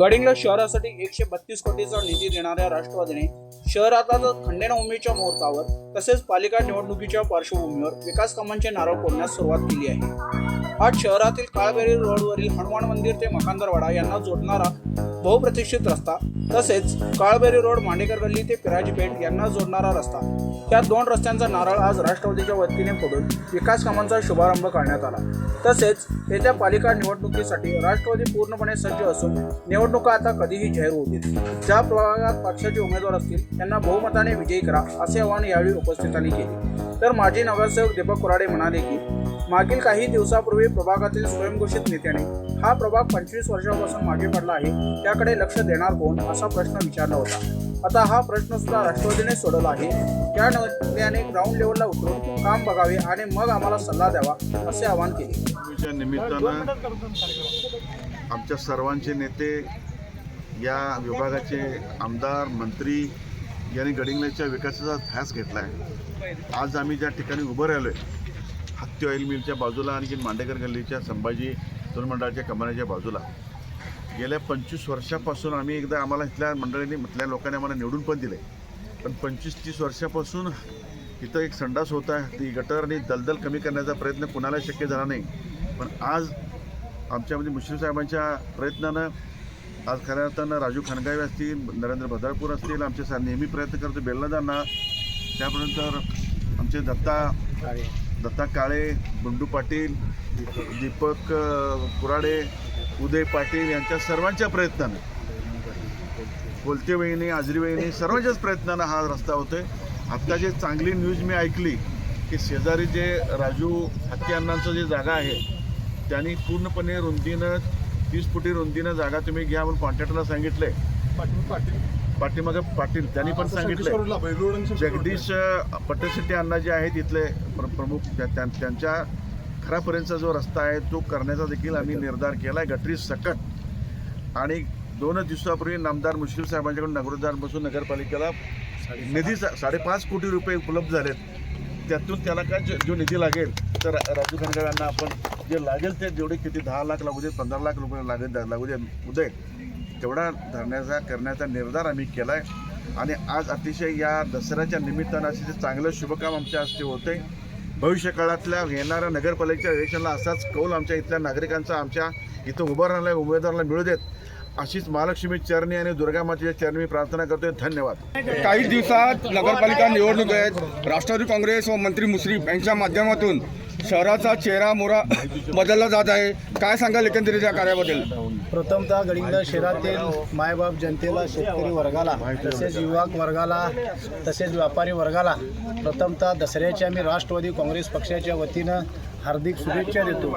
गडिंग्लज शहरासाठी एकशे बत्तीस कोटीचा निधी देणाऱ्या राष्ट्रवादीने शहरातील खंडेनवमीच्या मुहूर्तावर तसेच पालिका निवडणुकीच्या पार्श्वभूमीवर विकास कामांचे नारळ फोडण्यास सुरुवात केली आहे. आज शहरातील काळबेरी रोडवरील हनुमान मंदिर ते मकांदरवाडा यांना जोडणारा बहुप्रतिष्ठित रस्ता तसेच काळबेरी रोड मांडेकर गल्ली ते पिराजी पेठ यांना जोडणारा रस्ता. या दोन रस्त्यांचा नारळ आज राष्ट्रवादीच्या वतीने फोडून विकास कामांचा शुभारंभ करण्यात आला. तसेच येत्या पालिका निवडणुकीसाठी राष्ट्रवादी पूर्णपणे सज्ज असून निवडणुका आता कधीही जाहीर होतील. ज्या प्रभागात पक्षाचे उमेदवार असतील त्यांना बहुमताने विजयी करा असे आवाहन यावेळी उपस्थितांनी केले. तर माजी नगरसेवक दीपक कुराडे म्हणाले की मागील काही दिवसापूर्वी प्रभागातील स्वयंघोषित नेत्याने हा प्रभाग पंचवीस वर्षापासून मागे पडला आहे त्याकडे लक्ष देणार कोण असा प्रश्न विचारला होता. आता हा प्रश्न सुद्धा राष्ट्रवादीने सोडवला आहे. त्या नेत्याने ग्राउंड लेवलला उतरून काम बघावे आणि मग आम्हाला सल्ला द्यावा असे आवाहन केले. निमित्तानं आमच्या सर्वांचे नेते या विभागाचे आमदार मंत्री यांनी गडिंगलेच्या विकासाचा ध्यास घेतला आहे आज आम्ही ज्या ठिकाणी उभं राहिलो आहे हत्ती ऑइल मिलच्या बाजूला आणखी मांडेकर गल्लीच्या संभाजी तरुण मंडळाच्या कमानीच्या बाजूला. गेल्या पंचवीस वर्षापासून आम्ही एकदा आम्हाला इथल्या मंडळींनी इथल्या लोकांनी आम्हाला निवडून पण दिले पण पंचवीस तीस वर्षापासून इथं एक संडास होता ती गटर आणि दलदल कमी करण्याचा प्रयत्न कुणाला शक्य झाला नाही. पण आज आमच्यामध्ये मुश्रीफ साहेबांच्या प्रयत्नानं आज खऱ्या अर्थानं राजू खानगावे असतील नरेंद्र भद्रापूर असतील आमचे सा नेहमी प्रयत्न करतो बेलनादांना. त्यापर्यंत आमचे दत्ता दत्ता काळे बंडू पाटील दीपक कुराडे उदय पाटील यांच्या सर्वांच्या प्रयत्नानं. कोलते वहिनी आजरी वहिनी सर्वांच्याच प्रयत्नानं हा रस्ता होतोय. आत्ता जे चांगली न्यूज मी ऐकली की शेजारी जे राजू हत्ती अण्णांचं जे जागा आहे त्यांनी पूर्णपणे रुंदीनं तीस फुटी रुंदीनं जागा तुम्ही घ्या म्हणून कॉन्ट्रॅक्टरला पाटील. पाठीमागं पाटील त्यांनी पण सांगितलंय. जगदीश अ, पट्टशेट्टी अण्णा जे आहेत इथले प्र- प्रमुख त्या- त्या- त्यांच्या खरापर्यंतचा जो रस्ता आहे तो करण्याचा देखील आम्ही निर्धार केला आहे गटरी सकट. आणि दोनच दिवसापूर्वी नामदार मुश्रीफ साहेबांच्याकडून नगरोद्यारपासून नगरपालिकेला निधी साडेपाच कोटी रुपये उपलब्ध झालेत. त्यातून त्याला काय जो- निधी लागेल तर राजू खंडगाव यांना आपण जे लागेल ते जेवढे किती दहा लाख लागू दे पंधरा लाख रुपये लागेल लागू दे उदय. तेवढा धरण्याचा करण्याचा निर्धार आम्ही केला आहे आणि आज अतिशय या दसऱ्याच्या निमित्तानं अतिशय चांगलं शुभकाम आमच्या हस्ते होते भविष्यकाळातल्या येणाऱ्या नगरपालिकेच्या इलेक्शनला असाच कौल आमच्या इथल्या नागरिकांचा आमच्या इथं उभं राहणाऱ्या उमेदवाराला मिळू देत. अशीच महालक्ष्मी चरणी आणि दुर्गा मातेच्या चरणी मी प्रार्थना करतोय. धन्यवाद. काही दिवसात नगरपालिका निवडणूक आहेत. राष्ट्रवादी काँग्रेस व मंत्री मुश्रीफ यांच्या माध्यमातून शहराचा चेहरा मोरा बदलला जात आहे. काय सांगाल एकंदरीत या कार्याबद्दल? प्रथमतः गडिंग्लज शहरातील मायबाप जनतेला शेतकरी वर्गाला तसेच युवक वर्गाला तसेच व्यापारी वर्गाला प्रथमतः दसऱ्याच्या मी राष्ट्रवादी काँग्रेस पक्षाच्या वतीनं हार्दिक शुभेच्छा देतो.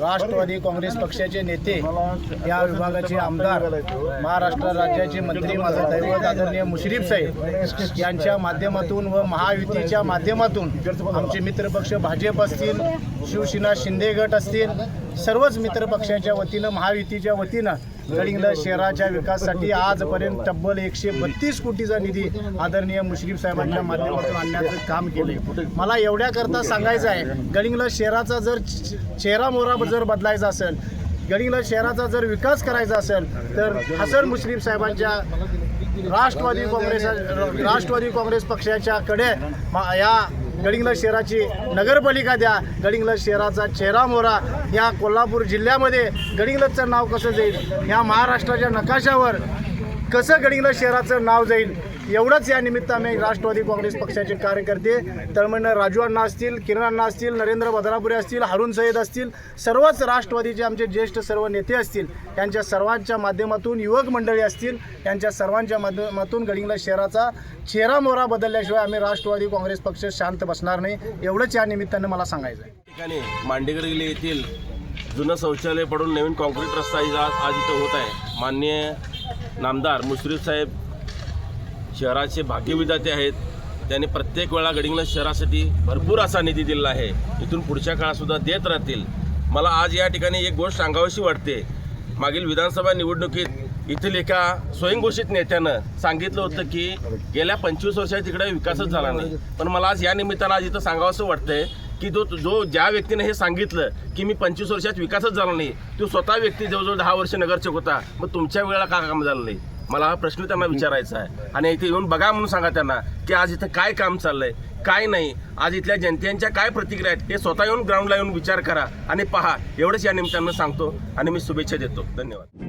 राष्ट्रवादी काँग्रेस पक्षाचे नेते या विभागाचे आमदार महाराष्ट्र राज्याचे मंत्री माझं दैवत आदरणीय मुश्रीफ साहेब यांच्या माध्यमातून व महायुतीच्या माध्यमातून आमचे मित्रपक्ष भाजप असतील शिवसेना शिंदे गट असतील सर्वच मित्रपक्षाच्या वतीनं महायुतीच्या वतीनं गडिंग्लज शहराच्या विकासासाठी आजपर्यंत तब्बल एकशे बत्तीस कोटीचा निधी आदरणीय मुश्रीफ साहेबांच्या माध्यमातून आणण्याचं काम केले मला एवढ्याकरता सांगायचं आहे गडिंग्लज शहराचा जर चेहरा मोहरा जर बदलायचा असेल गडिंगला शहराचा जर विकास करायचा असेल तर हसन मुश्रीफ साहेबांच्या राष्ट्रवादी काँग्रेस राष्ट्रवादी काँग्रेस पक्षाच्या कडे मा- या गडिंगला शहराची नगरपालिका द्या. गडिंगला शहराचा चेहरा मोहरा या कोल्हापूर जिल्ह्यामध्ये गडिंग्लजचं नाव कसं जाईल? या महाराष्ट्राच्या नकाशावर कसं गडिंगला शहराचं नाव जाईल? एवढंच या निमित्ताने राष्ट्रवादी काँग्रेस पक्षाचे कार्यकर्ते तळमळीनं राजू अण्णा असतील किरण अण्णा असतील नरेंद्र बदरापुरे असतील हारून सय्यद असतील सर्वच राष्ट्रवादीचे आमचे ज्येष्ठ सर्व नेते असतील यांच्या सर्वांच्या माध्यमातून युवक मंडळी असतील यांच्या सर्वांच्या माध्यमातून गडिंगला शहराचा चेहरा मोहरा बदलल्याशिवाय आम्ही राष्ट्रवादी काँग्रेस पक्ष शांत बसणार नाही. एवढंच या निमित्तानं मला सांगायचं आहे. ठिकाणी मांडेगडगिरी येथील जुनं शौचालय पडून नवीन कॉन्क्रीट रस्ता आज आज इथं होत आहे. माननीय नामदार मुश्रीफ साहेब शहराचे भाग्यविधाते आहेत. त्यांनी प्रत्येक वेळा गडिंग्लज शहरासाठी भरपूर असा निधी दिलेला आहे. इथून पुढच्या काळातसुद्धा देत राहतील. मला आज या ठिकाणी एक गोष्ट सांगावीशी वाटते. मागील विधानसभा निवडणुकीत येथील एका स्वयंघोषित नेत्यानं सांगितलं होतं की गेल्या पंचवीस वर्षात तिकडे विकासच झाला नाही. पण मला आज या निमित्तानं आज इथं सांगावंसं वाटतंय की जो जो ज्या व्यक्तीने हे सांगितलं की मी पंचवीस वर्षात विकासच झाला नाही तो स्वतः व्यक्ती जवळजवळ दहा वर्ष नगरसेवक होता. मग तुमच्या वेळेला का काम झालं नाही? मला हा प्रश्न त्यांना विचारायचा आहे. आणि इथे येऊन बघा म्हणून सांगा त्यांना की आज इथं काय काम चाललंय काय नाही. आज इथल्या जनतेच्या काय प्रतिक्रिया आहेत हे स्वतः येऊन ग्राउंडला येऊन विचार करा आणि पहा. एवढंच या निमित्तानं सांगतो आणि मी शुभेच्छा देतो. धन्यवाद.